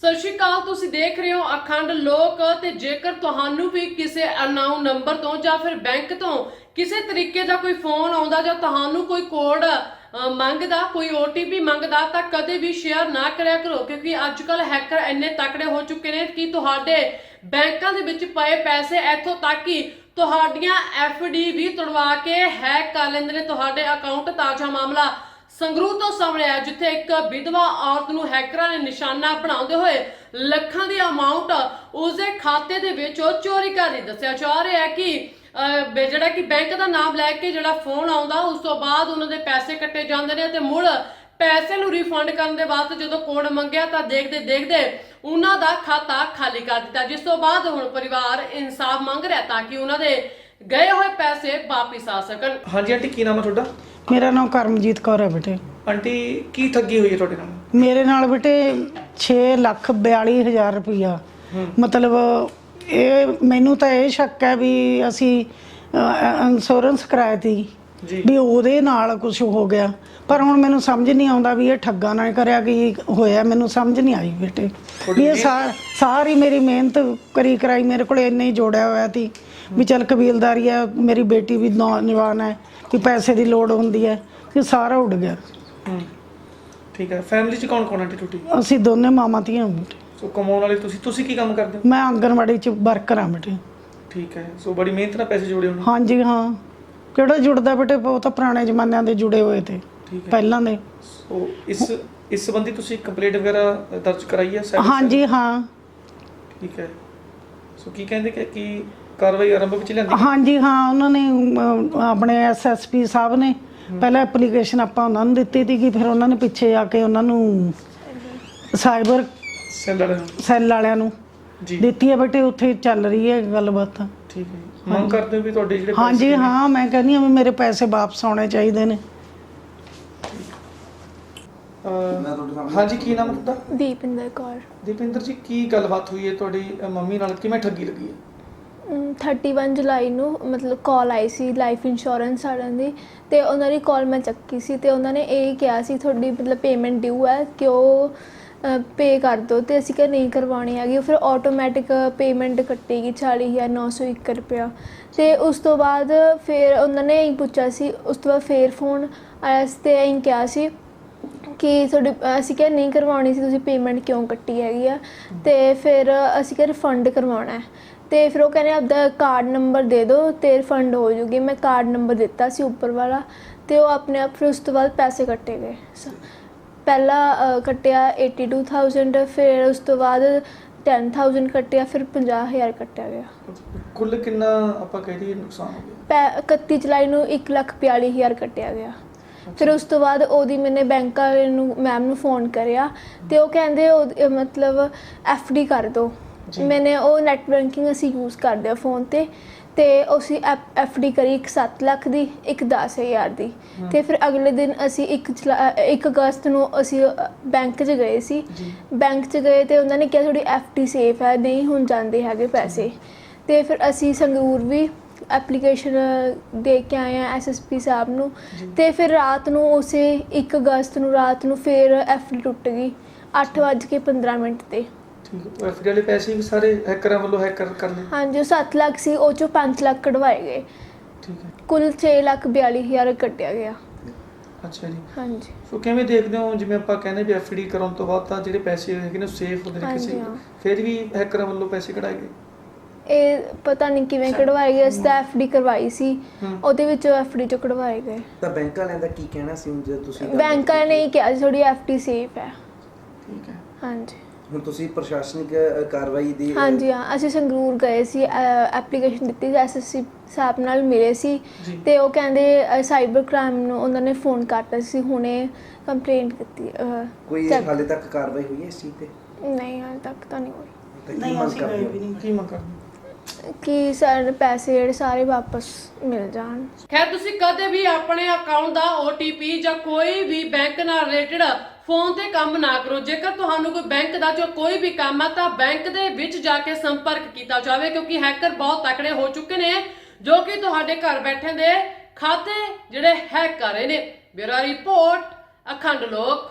ਸਤਿ ਸ਼੍ਰੀ ਅਕਾਲ, ਤੁਸੀਂ ਦੇਖ ਰਹੇ ਹੋ ਅਖੰਡ ਲੋਕ ਤੇ ਜੇਕਰ ਤੁਹਾਨੂੰ ਵੀ ਕਿਸੇ ਅਨਾਉਨ ਨੰਬਰ ਤੋਂ ਜਾਂ ਫਿਰ ਬੈਂਕ ਤੋਂ ਕਿਸੇ ਤਰੀਕੇ ਦਾ ਕੋਈ ਫੋਨ ਆਉਂਦਾ ਜਾਂ ਤੁਹਾਨੂੰ ਕੋਈ ਕੋਡ ਮੰਗਦਾ, ਕੋਈ OTP ਮੰਗਦਾ, ਤਾਂ ਕਦੇ ਵੀ ਸ਼ੇਅਰ ਨਾ ਕਰਿਆ ਕਰੋ, ਕਿਉਂਕਿ ਅੱਜ ਕੱਲ ਹੈਕਰ ਇੰਨੇ ਤਕੜੇ ਹੋ ਚੁੱਕੇ ਨੇ ਕਿ ਤੁਹਾਡੇ ਬੈਂਕਾਂ ਦੇ ਵਿੱਚ ਪਏ ਪੈਸੇ ਇੱਥੋਂ ਤੱਕ ਕਿ ਤੁਹਾਡੀਆਂ FD ਵੀ ਤੁੜਵਾ ਕੇ ਹੈਕ ਕਰ ਲੈਂਦੇ ਨੇ, ਤੁਹਾਡੇ ਅਕਾਊਂਟ ਤਾਜ਼ਾ ਮਾਮਲਾ। ਸੰਗਰੂਰ ਤੋਂ ਸਾਹਮਣੇ ਆਇਆ, ਜਿੱਥੇ ਇੱਕ ਵਿਧਵਾ ਔਰਤ ਨੂੰ ਹੈਕਰਾਂ ਨੇ ਨਿਸ਼ਾਨਾ ਬਣਾਉਂਦੇ ਹੋਏ ਲੱਖਾਂ ਦੀ ਅਮਾਉਂਟ ਉਸਦੇ ਖਾਤੇ ਦੇ ਵਿੱਚੋਂ ਚੋਰੀ ਕਰ ਲਈ। ਦੱਸਿਆ ਜਾ ਰਿਹਾ ਹੈ ਕਿ ਜਿਹੜਾ ਕਿ ਬੈਂਕ ਦਾ ਨਾਮ ਲੈ ਕੇ ਜਿਹੜਾ ਫੋਨ ਆਉਂਦਾ, ਉਸ ਤੋਂ ਬਾਅਦ ਉਹਨਾਂ ਦੇ ਪੈਸੇ ਕੱਟੇ ਜਾਂਦੇ ਨੇ ਤੇ ਮੁੜ ਪੈਸੇ ਨੂੰ ਰਿਫੰਡ ਕਰਨ ਦੇ ਬਾਅਦ ਜਦੋਂ ਕੋਡ ਮੰਗਿਆ ਤਾਂ ਦੇਖਦੇ ਦੇਖਦੇ ਉਹਨਾਂ ਦਾ ਖਾਤਾ ਖਾਲੀ ਕਰ ਦਿੱਤਾ। ਜਿਸ ਤੋਂ ਬਾਅਦ ਹੁਣ ਪਰਿਵਾਰ ਇਨਸਾਫ ਮੰਗ ਰਿਹਾ ਤਾਂ ਕਿ ਉਹਨਾਂ ਦੇ ਗਏ ਹੋਏ ਪੈਸੇ ਵਾਪਿਸ ਆ ਸਕਣ। ਹਾਂਜੀ, ਆਂਟੀ, ਕੀ ਨਾਮ ਹੈ ਤੁਹਾਡਾ? ਮੇਰਾ ਨਾਮ ਕਰਮਜੀਤ ਕੌਰ ਹੈ ਬੇਟੇ। ਆਂਟੀ ਕੀ ਠੱਗੀ ਹੋਈ ਹੈ ਤੁਹਾਡੇ ਨਾਲ? ਮੇਰੇ ਨਾਲ ਬੇਟੇ 6 ਲੱਖ 42 ਹਜ਼ਾਰ ਰੁਪਈਆ। ਮਤਲਬ ਇਹ ਮੈਨੂੰ ਤਾਂ ਇਹ ਸ਼ੱਕ ਹੈ ਵੀ ਅਸੀਂ ਇੰਸ਼ੋਰੈਂਸ ਕਰਾਇਆ ਤੀ ਵੀ ਉਹਦੇ ਨਾਲ ਕੁਝ ਹੋ ਗਿਆ। ਪਰ ਹੁਣ ਮੈਨੂੰ ਸਮਝ ਨਹੀਂ ਆਉਂਦਾ ਵੀ ਇਹ ਠੱਗਾ ਨਾਲ ਕਰਿਆ ਕੀ ਹੋਇਆ ਮੈਨੂੰ ਸਮਝ ਨਹੀਂ ਆਈ ਬੇਟੇ। ਵੀ ਇਹ ਸਾਰੀ ਮੇਰੀ ਮਿਹਨਤ ਕਰੀ ਕਰਾਈ ਮੇਰੇ ਕੋਲ ਇੰਨੇ ਹੀ ਜੋੜਿਆ ਹੋਇਆ ਸੀ ਵੀ ਚਲ ਕਬੀਲਦਾਰੀ ਹੈ ਮੇਰੀ ਬੇਟੀ ਵੀ ਨੌਜਵਾਨ ਹੈ ਕਿ ਪੈਸੇ ਦੀ ਲੋੜ ਹੁੰਦੀ ਹੈ ਇਹ ਸਾਰਾ ਉੱਡ ਗਿਆ। ਹੂੰ। ਠੀਕ ਹੈ ਫੈਮਿਲੀ ਚ ਕੌਣ ਕੌਣ ਆਂਟੀ ਟੁੱਟੀ ਅਸੀਂ ਦੋਨੇ ਮਾਮਾ ਧੀਆਂ ਬੇਟੇ। ਸੋ ਕਮਾਉਣ ਵਾਲੇ ਤੁਸੀਂ ਤੁਸੀਂ ਕੀ ਕੰਮ ਕਰਦੇ ਹੋ? ਮੈਂ ਆਂਗਣਵਾੜੀ ਚ ਵਰਕਰ ਹਾਂ ਬੇਟੇ। ਠੀਕ ਹੈ ਸੋ ਬੜੀ ਮਿਹਨਤ ਨਾਲ ਪੈਸੇ ਜੋੜੇ ਹੋਣੇ। ਹਾਂਜੀ ਹਾਂ। ਕਿਹੜਾ ਜੁੜਦਾ ਬੇਟੇ ਉਹ ਤਾਂ ਪੁਰਾਣੇ ਜ਼ਮਾਨਿਆਂ ਦੇ ਜੁੜੇ ਹੋਏ ਤੇ ਠੀਕ ਹੈ। ਪਹਿਲਾਂ ਦੇ। ਸੋ ਇਸ ਇਸ ਸੰਬੰਧੀ ਤੁਸੀਂ ਕੰਪਲੇਂਟ ਵਗੈਰਾ ਦਰਜ ਕਰਾਈ ਹੈ cyber ਹਾਂਜੀ ਹਾਂ? ਠੀਕ ਹੈ। ਸੋ ਕੀ ਕਹਿੰਦੇ ਕਿ ਕੀ ਕਾਰਵਾਈ ਆਰੰਭ ਵਿੱਚ ਲੈਂਦੀ ਹਾਂਜੀ ਹਾਂ ਉਹਨਾਂ ਨੇ ਅਮ, ਆਪਣੇ ਐਸਐਸਪੀ ਸਾਹਿਬ ਨੇ ਪਹਿਲਾਂ ਐਪਲੀਕੇਸ਼ਨ ਆਪਾਂ ਉਹਨਾਂ ਨੂੰ ਦਿੱਤੀ ਸੀਗੀ ਫਿਰ ਉਹਨਾਂ ਨੇ ਪਿੱਛੇ ਆ ਕੇ ਉਹਨਾਂ ਨੂੰ ਸਾਈਬਰ ਸੈੱਲ ਵਾਲਿਆਂ ਨੂੰ? ਸੈੱਲ ਵਾਲਿਆਂ ਨੂੰ ਜੀ। ਦਿੱਤੀ ਹੈ ਬੇਟੇ ਉੱਥੇ ਚੱਲ ਰਹੀ ਹੈ ਗੱਲਬਾਤ। ਠੀਕ ਹੈ। ਜੀ। ਮੰਗ ਕਰਦੇ ਹੋ ਵੀ ਤੁਹਾਡੇ ਜਿਹੜੇ ਹਾਂਜੀ ਹਾਂ ਮੈਂ ਕਹਿੰਦੀ ਹਾਂ ਵੀ ਮੇਰੇ ਪੈਸੇ ਵਾਪਸ ਆਉਣੇ ਚਾਹੀਦੇ ਨੇ। ਅਹ, ਹਾਂਜੀ ਕੀ ਨਾਮ ਤੁਹਾਡਾ? ਦੀਪਿੰਦਰ ਕੌਰ। ਦੀਪਿੰਦਰ ਜੀ ਕੀ ਗੱਲਬਾਤ ਹੋਈ ਹੈ ਤੁਹਾਡੀ ਮੰਮੀ ਨਾਲ? ਕਿਵੇਂ ਠੱਗੀ ਲੱਗੀ ਹੈ? 31 ਜੁਲਾਈ ਨੂੰ ਮਤਲਬ ਕਾਲ ਆਈ ਸੀ ਲਾਈਫ ਇੰਸ਼ੋਰੈਂਸ ਵਾਲਿਆਂ ਦੀ ਤੇ ਉਹਨਾਂ ਦੀ ਕਾਲ ਮੈਂ ਚੱਕੀ ਸੀ ਤੇ ਉਹਨਾਂ ਨੇ ਇਹ ਕਿਹਾ ਸੀ ਤੁਹਾਡੀ ਮਤਲਬ ਪੇਮੈਂਟ ਡਿਊ ਹੈ ਕਿ ਉਹ ਪੇ ਕਰ ਦਿਓ ਤੇ ਅਸੀਂ ਕਿਹਾ ਨਹੀਂ ਕਰਵਾਉਣੀ ਹੈਗੀ ਫਿਰ ਆਟੋਮੈਟਿਕ ਪੇਮੈਂਟ ਕੱਟੇਗੀ 40901 ਰੁਪਇਆ। ਤੇ ਉਸ ਤੋਂ ਬਾਅਦ ਫਿਰ ਉਹਨਾਂ ਨੇ ਇਹ ਪੁੱਛਿਆ ਸੀ, ਉਸ ਤੋਂ ਬਾਅਦ ਫੇਰ ਫੋਨ ਆਇਆ ਸੀ ਤੇ ਇਹ ਕਿਹਾ ਸੀ ਕਿ ਤੁਹਾਡੀ, ਅਸੀਂ ਕਿਹਾ ਨਹੀਂ ਕਰਵਾਉਣੀ ਸੀ, ਤੁਸੀਂ ਪੇਮੈਂਟ ਕਿਉਂ ਕੱਟੀ ਹੈਗੀ ਆ? ਤੇ ਫਿਰ ਅਸੀਂ ਕਿਹਾ ਰਿਫੰਡ ਕਰਵਾਉਣਾ ਹੈ। ਤੇ ਫਿਰ ਉਹ ਕਹਿੰਦੇ ਆਪਦਾ ਕਾਰਡ ਨੰਬਰ ਦੇ ਦਿਓ ਤੇ ਰਿਫੰਡ ਹੋ ਜੂਗੀ। ਮੈਂ ਕਾਰਡ ਨੰਬਰ ਦਿੱਤਾ ਸੀ ਉੱਪਰ ਵਾਲਾ ਤੇ ਉਹ ਆਪਣੇ ਆਪ ਫਿਰ ਉਸ ਤੋਂ ਬਾਅਦ ਪੈਸੇ ਕੱਟੇ ਗਏ। ਸ- ਪਹਿਲਾ ਕੱਟਿਆ 82000 ਫਿਰ ਉਸ ਤੋਂ ਬਾਅਦ 10000 ਕੱਟਿਆ ਫਿਰ 50000 ਕੱਟਿਆ ਗਿਆ। ਕੁੱਲ ਕਿੰਨਾ ਆਪਾਂ ਕਹਿ ਦਈਏ ਨੁਕਸਾਨ ਹੋ ਗਿਆ? ਪੈ 31 ਜੁਲਾਈ ਨੂੰ 142000 ਕੱਟਿਆ ਗਿਆ। ਫਿਰ ਉਸ ਤੋਂ ਬਾਅਦ ਉਹਦੀ ਮੈਨੇ ਬੈਂਕ ਵਾਲੇ ਨੂੰ ਮੈਮ ਨੂੰ ਫੋਨ ਕਰਿਆ ਤੇ ਉਹ ਕਹਿੰਦੇ ਉਹ ਮਤਲਬ ਡੀ ਕਰ ਦੋ। ਮੈਨੇ ਉਹ ਨੈਟ ਬੈਂਕਿੰਗ ਅਸੀਂ ਯੂਜ਼ ਕਰਦੇ ਆ ਫੋਨ ਤੇ ਤੇ ਅਸੀਂ ਡੀ ਕਰੀ ਇੱਕ 7 ਲੱਖ ਦੀ ਇੱਕ 10000 ਦੀ। ਤੇ ਫਿਰ ਅਗਲੇ ਦਿਨ ਅਸੀਂ 1 1 ਅਗਸਤ ਨੂੰ ਅਸੀਂ ਬੈਂਕ 'ਚ ਗਏ ਸੀ। ਬੈਂਕ 'ਚ ਗਏ ਤੇ ਉਹਨਾਂ ਨੇ ਕਿਹਾ ਤੁਹਾਡੀ ਡੀ ਸੇਫ ਹੈ ਨਹੀਂ ਹੁਣ ਜਾਂਦੇ ਹੈਗੇ ਪੈਸੇ। ਤੇ ਫਿਰ ਅਸੀਂ ਸੰਗਰੂਰ ਵੀ ਐਪਲੀਕੇਸ਼ਨ ਦੇ ਕੇ ਆਏ ਆ ਐਸਐਸਪੀ ਸਾਹਿਬ ਨੂੰ। ਤੇ ਫਿਰ ਰਾਤ ਨੂੰ ਉਸੇ 1 ਅਗਸਤ ਨੂੰ ਰਾਤ ਨੂੰ ਫਿਰ ਡੀ ਟੁੱਟ ਗਈ 8:15 ਮਿੰਟ ਤੇ। ਠੀਕ ਹੈ। ਐਫਡੀ ਵਾਲੇ ਪੈਸੇ ਵੀ ਸਾਰੇ ਹੈਕਰਾਂ ਵੱਲੋਂ ਹੈਕਰ ਕਰ ਲਏ ਹਾਂਜੀ ਉਹ 7 ਲੱਖ ਸੀ ਉਹ ਚੋਂ 5 ਲੱਖ ਕਢਵਾਏ ਗਏ। ਠੀਕ ਹੈ। ਕੁੱਲ 6 ਲੱਖ 42 ਹਜ਼ਾਰ ਕੱਟਿਆ ਗਿਆ। ਅੱਛਾ ਜੀ। ਹਾਂਜੀ। ਸੋ ਕਿਵੇਂ ਦੇਖਦੇ ਹੋ ਜਿਵੇਂ ਆਪਾਂ ਕਹਿੰਦੇ ਵੀ ਐਫਡੀ ਕਰਾਉਣ ਤੋਂ ਬਾਅਦ ਤਾਂ ਜਿਹੜੇ ਪੈਸੇ ਹੈਗੇ ਨੇ ਸੇਫ ਹੁੰਦੇ ਨੇ ਹਾਂਜੀ, ਕਿਸੇ ਹਾਂ। ਫਿਰ ਵੀ ਹੈਕਰਾਂ ਵੱਲੋਂ ਪੈਸੇ ਕਢਾਏ ਗਏ? ਇਹ ਪਤਾ ਨਹੀਂ ਕਿਵੇਂ ਕਢਵਾਏ ਗਏ ਅਸੀਂ ਤਾਂ ਡੀ ਕਰਵਾਈ ਸੀ। ਉਹਦੇ ਵਿੱਚੋਂ ਡੀ ਚੋਂ ਕਢਵਾਏ ਗਏ। ਤਾਂ ਬੈਂਕ ਵਾਲਿਆਂ ਦਾ ਕੀ ਕਹਿਣਾ ਸੀ ਹੁਣ ਜੇ ਤੁਸੀਂ ਗੱਲ ਬੈਂਕ ਵਾਲਿਆਂ ਨੇ ਕਿਹਾ ਤੁਹਾਡੀ ਸੇਫ ਹੈ। ਠੀਕ ਹੈ। ਹਾਂਜੀ। ਹੁਣ ਤੁਸੀਂ ਪ੍ਰਸ਼ਾਸਨਿਕ ਅ, ਕਾਰਵਾਈ ਦੀ ਅ, ਹਾਂਜੀ ਹਾਂ ਅਸੀਂ ਸੰਗਰੂਰ ਗਏ ਸੀ ਐਪਲੀਕੇਸ਼ਨ ਦਿੱਤੀ ਸੀ ਐਸਐਸਸੀ ਸਾਹਿਬ ਨਾਲ ਮਿਲੇ ਸੀ ਜੀ। ਤੇ ਉਹ ਕਹਿੰਦੇ ਸਾਈਬਰ ਕ੍ਰਾਈਮ ਨੂੰ ਉਹਨਾਂ ਨੇ ਫੋਨ ਕਰਤਾ ਸੀ ਹੁਣੇ ਕੰਪਲੇਂਟ ਕੀਤੀ ਅਹ, ਕੋਈ ਹਾਲੇ ਤੱਕ ਕਾਰਵਾਈ ਹੋਈ ਹੈ ਇਸ ਚੀਜ਼ ਤੇ? ਨਹੀਂ ਹਾਲੇ ਤੱਕ ਤਾਂ ਨਹੀਂ ਹੋਈ। ਤਾਂ ਕੀ ਨਹੀਂ ਮੰਗ ਅਸੀਂ ਕਰਦੇ ਗਏ ਹੋ? ਵੀ ਨਹੀਂ। ਕੀ ਮੰਗ ਕਰਦੇ ਕਿ ਸਾਡੇ ਪੈਸੇ ਜਿਹੜੇ ਸਾਰੇ ਵਾਪਸ ਮਿਲ ਜਾਣ। ਖੈਰ, ਤੁਸੀਂ ਕਦੇ ਵੀ ਆਪਣੇ ਅਕਾਊਂਟ ਦਾ OTP ਜਾਂ ਕੋਈ ਵੀ ਬੈਂਕ ਨਾਲ ਰਿਲੇਟਡ ਫੋਨ ਤੇ ਕੰਮ ਨਾ ਕਰੋ। ਜੇਕਰ ਤੁਹਾਨੂੰ ਕੋਈ ਬੈਂਕ ਦਾ ਜੋ ਕੋਈ ਵੀ ਕੰਮ ਆ, ਤਾਂ ਬੈਂਕ ਦੇ ਵਿੱਚ ਜਾ ਕੇ ਸੰਪਰਕ ਕੀਤਾ ਜਾਵੇ, ਕਿਉਂਕਿ ਹੈਕਰ ਬਹੁਤ ਤਕੜੇ ਹੋ ਚੁੱਕੇ ਨੇ, ਜੋ ਕਿ ਤੁਹਾਡੇ ਘਰ ਬੈਠੇ ਦੇ ਖਾਤੇ ਜਿਹੜੇ ਹੈਕ ਕਰ ਰਹੇ ਨੇ। ਬਿਊਰੋ ਰਿਪੋਰਟ ਅਖੰਡ ਲੋਕ।